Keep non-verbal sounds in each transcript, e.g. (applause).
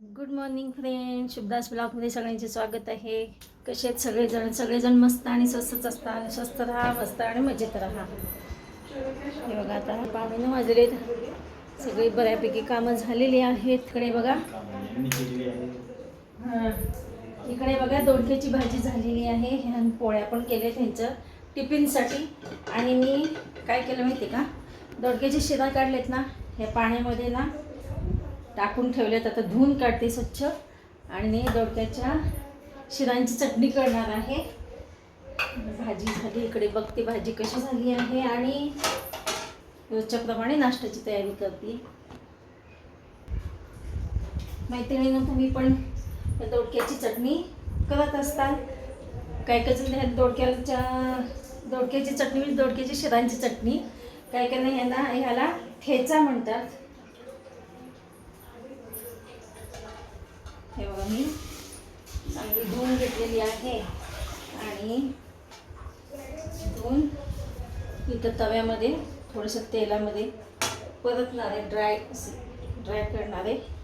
Good morning friend शुभदास ब्लॉगमध्ये सगळ्यांचे स्वागत आहे. कसे आहेत सगळेजण? सगळेजण मस्त आणि स्वस्तच असतात स्वस्त राहा मस्त आणि मजेत राहा. हे बघा आता पाहुणे नऊ वाजलेत. सगळी बऱ्यापैकी कामं झालेली आहेत. इकडे बघा. हां. इकडे बघा दोडक्याची भाजी झालेली आहे. ह्या पोळ्या पण केल्या त्यांचं टिफिनसाठी. आणि मी काय केलं माहिती आहे का? दोडक्याचे शिरा काढलेत ना ह्या पाण्यामध्ये ना टाकून ठेवलेत. आता धुवून काढते स्वच्छ. आणि दोडक्याच्या शिरांची चटणी करणार आहे. भाजी झाली. इकडे बघते भाजी कशी झाली आहे. आणि रोजच्याप्रमाणे नाश्त्याची तयारी करते. मैत्रिणीनं तुम्ही पण दोडक्याची चटणी करत असताल. काही काही जण ह्या दोडक्याच्या दोडक्याची चटणी म्हणजे दोडक्याची शिरांची चटणी. काही काही ह्यांना ह्याला ठेचा म्हणतात हे बघा मी चांगली धुवून घेतलेली आहे. आणि धुवून इथं तव्यामध्ये थोडंसं तेलामध्ये परतणार आहे ड्राय ड्राय करणार. आहे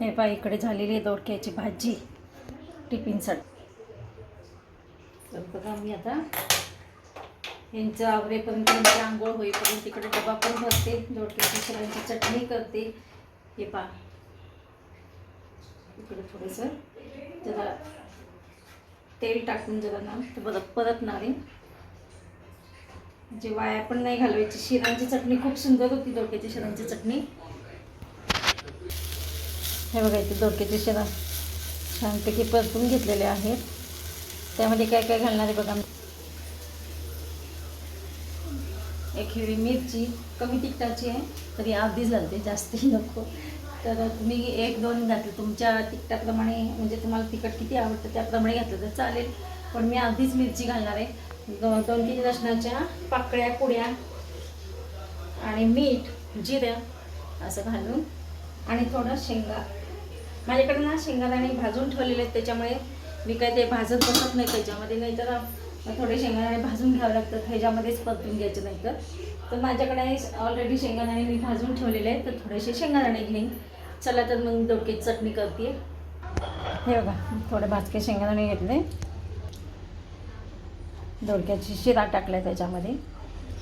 हे पा इकडे झालेली आहे दोडक्याची भाजी टिफिनसाठी. तर बघा मी आता यांचं आवरेपर्यंत यांची आंघोळ होईपर्यंत तिकडे डबा पण भरते. दोडक्याची सगळ्यांची चटणी करते. हे पहा. इकडे थोडंसं जरा तेल टाकून जरा ना तर परत परतणार आहे. म्हणजे वाया पण नाही घालवायची. शिरांची चटणी खूप सुंदर होती दोडक्याची शिरांची चटणी. हे बघा इथे दोडक्याचे शिरा छानपैकी परतून घेतलेले आहेत. त्यामध्ये काय काय घालणार आहे बघा. एक हिरवी मिरची कमी तिखटाची आहे तरी अर्धी घालते जास्ती (laughs) नको. तर तुम्ही एक दोन घातलं तुमच्या तिखटाप्रमाणे म्हणजे तुम्हाला तिखट किती आवडतं त्याप्रमाणे घातलं तर चालेल. पण मी अर्धीच मिरची घालणार आहे. दोन तीन लसणाच्या पाकळ्या पुड्या आणि मीठ जिरं असं घालून आणि थोडं शेंगा. माझ्याकडे ना शेंगादाणे भाजून ठेवलेले आहेत त्याच्यामुळे मी काय ते भाजत बसत नाही त्याच्यामध्ये नाहीतर थोडे शेंगदाणे भाजून घ्यावं लागतं ह्याच्यामध्येच परतून घ्यायचे नाही तर. तर माझ्याकडे ऑलरेडी शेंगदाणे मी भाजून ठेवलेले आहेत तर थोडेसे शेंगादाणे घेईन. चला तर मग दोडक्याची चटणी करते. हे बघा थोडे भाजके शेंगादाणे घेतले. दोडक्याची शिरा टाकल्या त्याच्यामध्ये.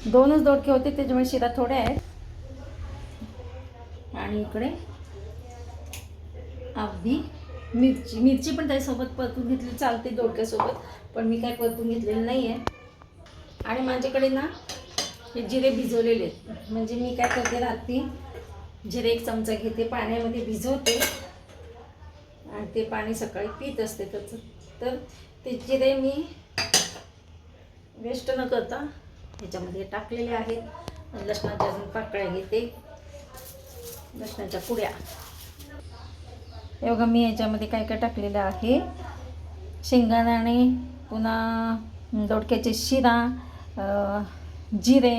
दोनच दोडके होते त्याच्यामुळे शिरा थोडे आहेत. आणि इकडे अगदी मिरची मिरची पण त्याच्यासोबत परतून घेतली चालते दोडक्यासोबत पण मी काय परतून घेतलेलं नाही आहे आणि माझ्याकडे ना हे जिरे भिजवलेले आहेत. म्हणजे मी काय करते रात्री जिरे एक चमचा घेते पाण्यामध्ये भिजवते. आणि ते पाणी सकाळी पित असते त्याचं. तर ते जिरे मी वेस्ट न करता ह्याच्यामध्ये टाकलेले आहेत. लसणाच्या अजून पाकळ्या घेते. लसणाच्या पुड्या. हे बघा मी याच्यामध्ये काय काय टाकलेलं आहे. शेंगदाणे पुन्हा दोडक्याचे शिरा जिरे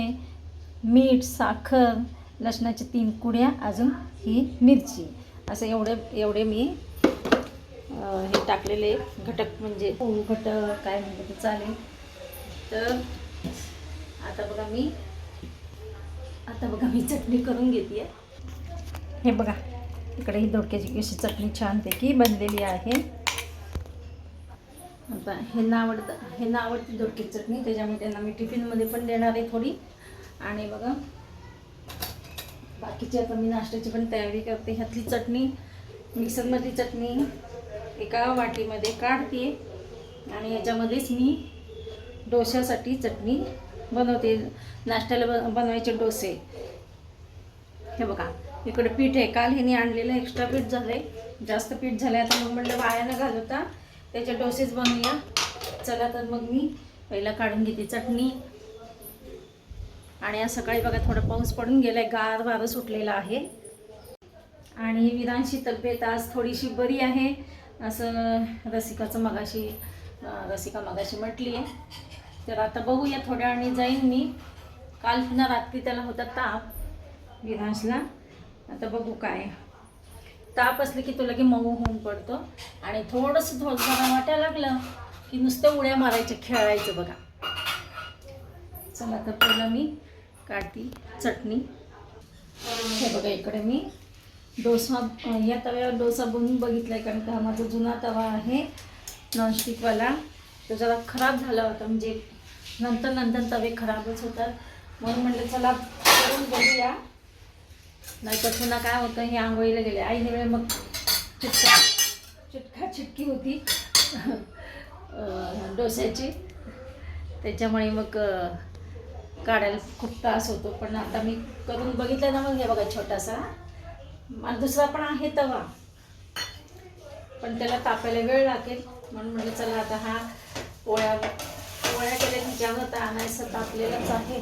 मीठ साखर लसणाचे तीन कुड्या अजून ही मिरची. असं एवढे एवढे मी हे टाकलेले घटक म्हणजे घटक काय म्हणतात ते चालेल. तर आता बघा मी आता बघा मी चटणी करून घेते. हे बघा इकडे ही दोडक्याची अशी चटणी छानपैकी बनलेली आहे. आता ह्यांना आवडतं ह्यांना आवडते दोडक्याची चटणी त्याच्यामुळे त्यांना मी टिफिनमध्ये पण देणार आहे थोडी. आणि बघा बाकीची आता मी नाश्त्याची पण तयारी करते. ह्यातली चटणी मिक्सरमधली चटणी एका वाटीमध्ये काढते आणि याच्यामध्येच मी डोश्यासाठी चटणी बनवते. नाश्त्याला ब बनवायचे डोसे. हे बघा. इकडं पीठ आहे. काल हिने आणलेलं एक्स्ट्रा पीठ झालं आहे जास्त पीठ झालं आहे आता मग म्हणलं वायानं घालवता त्याचे डोसेच बनवूया. चला तर मग मी पहिला काढून घेते चटणी. आणि आज सकाळी बघा थोडा पाऊस पडून गेला आहे गार वारं सुटलेला आहे. आणि विरांशी तब्येत आज थोडीशी बरी आहे. असं रसिकाचं मगाशी रसिका मगाशी म्हटली आहे तर आता बघूया थोड्या आणि जाईन मी. काल पुन्हा रात्री त्याला होता ताप. विरांशला. आता बघू काय. ताप असले की तो लगे मऊ होऊन पडतो. आणि थोडंसं थोडं वाटायला लागलं की नुसतं उड्या मारायच्या खेळायचं बघा. चला तर पहिलं मी काढती चटणी. हे बघा इकडे मी डोसा या तव्यावर डोसा बनवून बघितला आहे कारण का हा माझा जुना तवा आहे नॉनस्टिकवाला तो जरा खराब झाला होता म्हणजे नंतर नंतर तवे खराबच होतात. म्हणून म्हटलं चला करून बघूया. नाहीतर पुन्हा काय होतं हे आंघोळीला गेले. आईने वेळ मग चिटका चिटका चिटकी होती. डोस्याची. त्याच्यामुळे मग काढायला खूप त्रास होतो. पण आता मी करून बघितलं ना मग हे बघा छोटासा. आणि दुसरा पण आहे तवा. पण त्याला तापायला वेळ लागेल. म्हणून म्हटलं चला आता हा पोळ्या पोळ्या केल्या तिच्यावर तर आणायचं तापलेलंच आहे.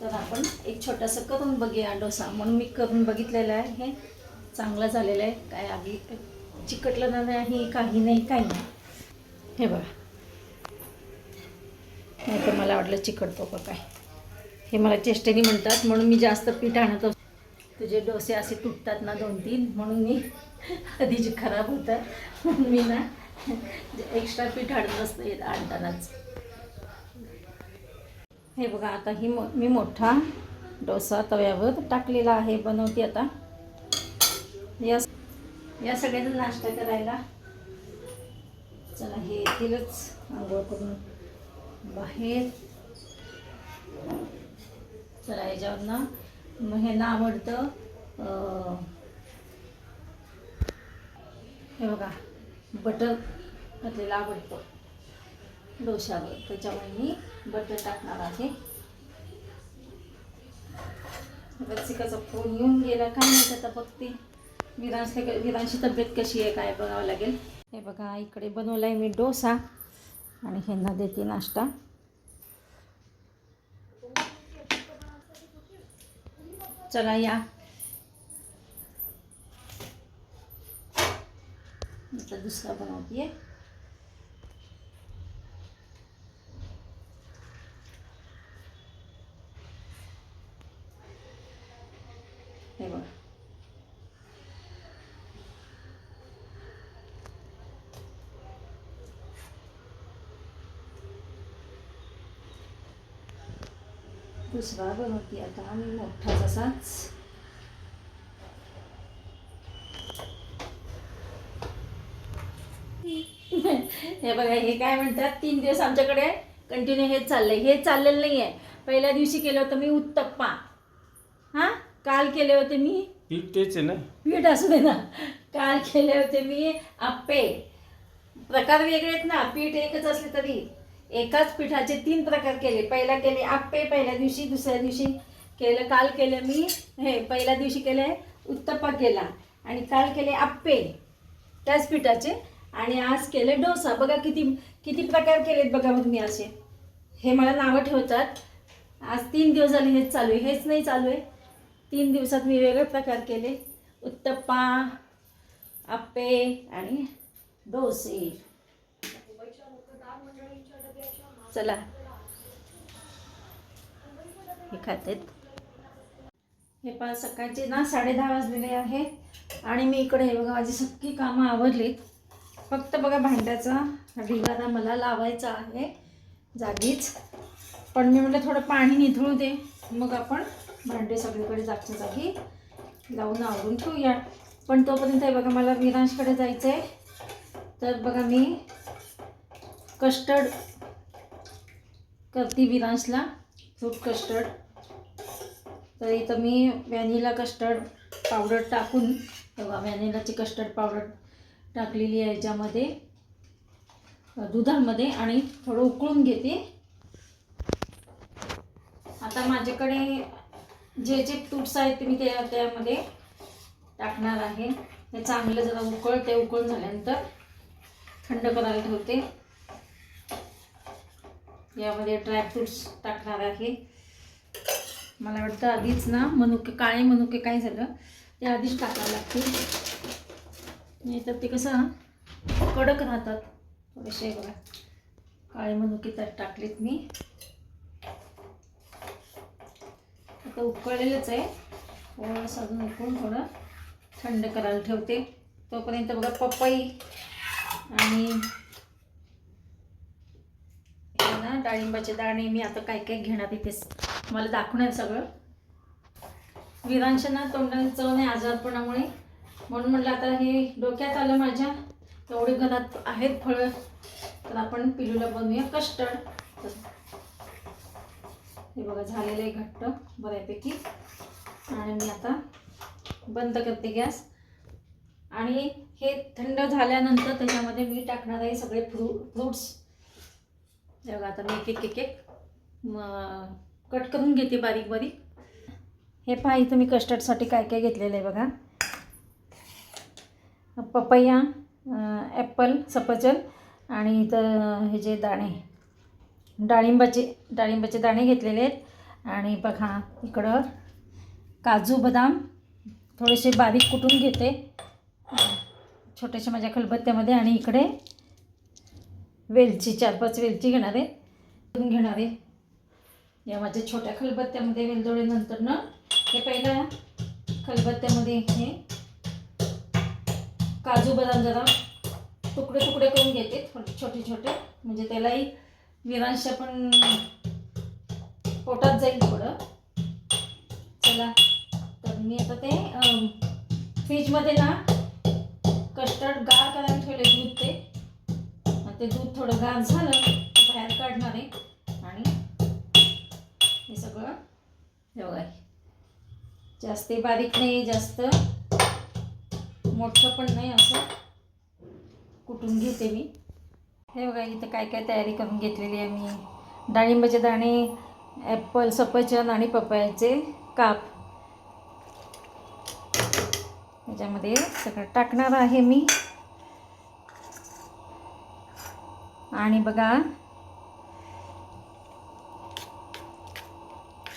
तर आपण एक छोटासा करून बघूया डोसा. म्हणून मी करून बघितलेलं आहे. हे चांगलं झालेलं आहे. काय आधी चिकटलं नाही काही नाही काही नाही. हे बघा. नाही तर मला वाटलं चिकटतो का काय. हे मला चेष्टेने म्हणतात. म्हणून मी जास्त पीठ आणत असतो तुझे डोसे असे तुटतात ना दोन तीन. म्हणून मी आधीचे खराब होतात म्हणून मी ना एक्स्ट्रा पीठ आणत असतं आणतानाच. हे बघा आता ही मो मी मोठा डोसा तव्यावर टाकलेला आहे बनवते आता. या या सगळ्यांचा नाश्ता करायला. चला हे येतीलच आंघोळ करून बाहेर. चला याच्यावर ना मग ह्यांना आवडतं हे बघा बटर घातलेलं आवडतं. डोशावर त्याच्यामुळे मी बटर टाकणार आहे. रसिकाचा फोन येऊन गेला. काय नाही आता बघते. विरांश विरांशी तब्येत कशी आहे? काय बघावं लागेल. हे बघा इकडे बनवला आहे मी डोसा. आणि ह्यांना देते नाश्ता. चला या. आता दुसरा बनवते हे बघा दुसरा बनवते आता मी मोठा तसाच हे बघा हे काय म्हणतात? तीन दिवस आमच्याकडे कंटिन्यू हेच चाललंय. हे चाललेलं नाही आहे पहिल्या दिवशी केलं होतं मी उत्तप्पा. हां? काल केले होते मी? पीठ तेच आहे ना. पीठ असू दे ना. काल केले होते मी आप्पे. प्रकार वेगळे आहेत ना. पीठ एकच असले तरी. एकाच पिठाचे तीन प्रकार केले. पहिला केले आप्पे पहिल्या दिवशी दुसऱ्या दिवशी केलं काल केलं मी हे पहिल्या दिवशी केले उत्तप्पा केला आणि काल केले आप्पे त्याच पिठाचे आणि आज केले डोसा. बघा किती किती प्रकार केलेत बघा मग मी असे. हे मला नावं ठेवतात. आज तीन दिवस झाले हेच चालू आहे. हेच नाही चालू आहे. तीन दिवसात मी वेगळे प्रकार केले. उत्तप्पा आप्पे आणि डोसे. चला. हे खातेत. हे पा सकाळचे ना साडे दहा वाजलेले आहे आणि मी इकडे हे बघा माझी सगळी कामं आवरलीत. फक्त बघा भांड्याचा ढिगारा मला लावायचा आहे जागीच. पण मी म्हटलं थोडं पाणी निथळू दे. मग आपण भांडे सगळीकडे जागच्या जागी लावून आवरून ठेवूया. पण तोपर्यंत हे बघा मला विरांशकडे जायचं आहे तर बघा मी कस्टर्ड करते विरांशला फ्रूट कस्टर्ड. तर इथं मी व्हॅनिला कस्टर्ड पावडर टाकून व्हॅनिलाची कस्टर्ड पावडर टाकलेली आहे याच्यामध्ये दुधामध्ये आणि थोडं उकळून घेते. आता माझ्याकडे जे जे फ्रूट्स आहेत ते मी त्या त्यामध्ये टाकणार आहे. ते चांगलं जरा उकळते उकळून झाल्यानंतर थंड करायला ठेवते यामध्ये ड्रायफ्रूट्स टाकणार आहे. मला वाटतं आधीच ना मनुके काळे मनुके काय झालं ते आधीच टाकावं लागतील. नाही तर ते कसं कडक राहतात. थोडेसे बघा. काळे मनुके त्यात टाकलेत मी. आता उकळलेलंच आहे. थोडंसं अजून उकळून थोडं थंड करायला ठेवते. तोपर्यंत बघा पपई आणि डाळिंबाचे दाणे मी आता काय काय घेणार इथे मला दाखवणार सगळं. विरांशना तोंडाने चव नाही आजारपणामुळे. म्हणून म्हटलं आता हे डोक्यात आलं माझ्या. एवढे घरात आहेत फळं. तर आपण पिलूला बनवूया कस्टर्ड. हे बघा झालेलं आहे घट्ट बऱ्यापैकी. आणि मी आता बंद करते गॅस. आणि हे थंड झाल्यानंतर त्याच्यामध्ये मी टाकणार आहे सगळे फ्रू फ्रूट्स. बघा आता मी एक एक एक एक कट करून घेते बारीक बारीक. हे पहा इथं मी कस्टर्डसाठी काय काय घेतलेलं आहे बघा. पपया ॲपल सफरचंद आणि इथं हे जे दाणे डाळिंबाचे डाळिंबाचे दाणे घेतलेले आहेत. आणि बघा इकडं काजू बदाम थोडेसे बारीक कुटून घेते. छोट्याशा माझ्या खलबत्त्यामध्ये आणि इकडे वेलची चार पाच वेलची घेणार आहे. दोन घेणार आहे. या माझ्या छोट्या खलबत्त्यामध्ये वेलदोडे नंतर ना हे पहिल्या खलबत्त्यामध्ये हे काजू बदाम जरा तुकडे तुकडे करून घेते थोडे छोटे छोटे. म्हणजे त्यालाही विरांश पण पोटात जाईल थोडं. चला तर मी आता ते फ्रीजमध्ये ना कस्टर्ड गार करायला ठेवले दूध ते. ते दूध थोडं गार झालं बाहेर काढणार आहे. आणि हे सगळं हे बघा जास्त बारीक नाही जास्त मोठं पण नाही असं कुटून घेते मी. हे बघा इथं काय काय तयारी करून घेतलेली आहे मी. डाळिंबाचे दाणे ॲपल सफरचंद आणि पपयाचे काप. याच्यामध्ये सगळं टाकणार आहे मी. आणि बघा.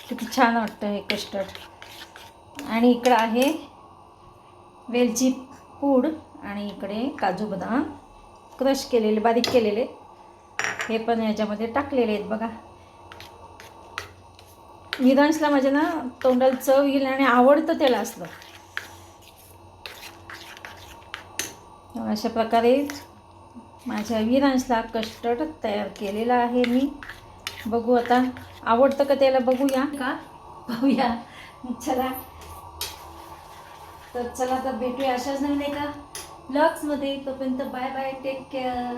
किती छान वाटतं हे कस्टर्ड आणि इकडं आहे वेलची पूड आणि इकडे काजू बदाम क्रश केलेले बारीक केलेले. हे पण याच्यामध्ये टाकलेले आहेत बघा. विधांशला माझ्या म्हणजे ना तोंडाला चव येईल आणि आवडतं त्याला असलं. अशा प्रकारे माझ्या विरांशला कस्टर्ड तयार केलेला आहे मी. बघू आता आवडतं का त्याला बघूया? का? पाहूया चला. तर चला तर भेटूया अशाच नाही का ब्लॉग्समध्ये तोपर्यंत बाय बाय टेक केअर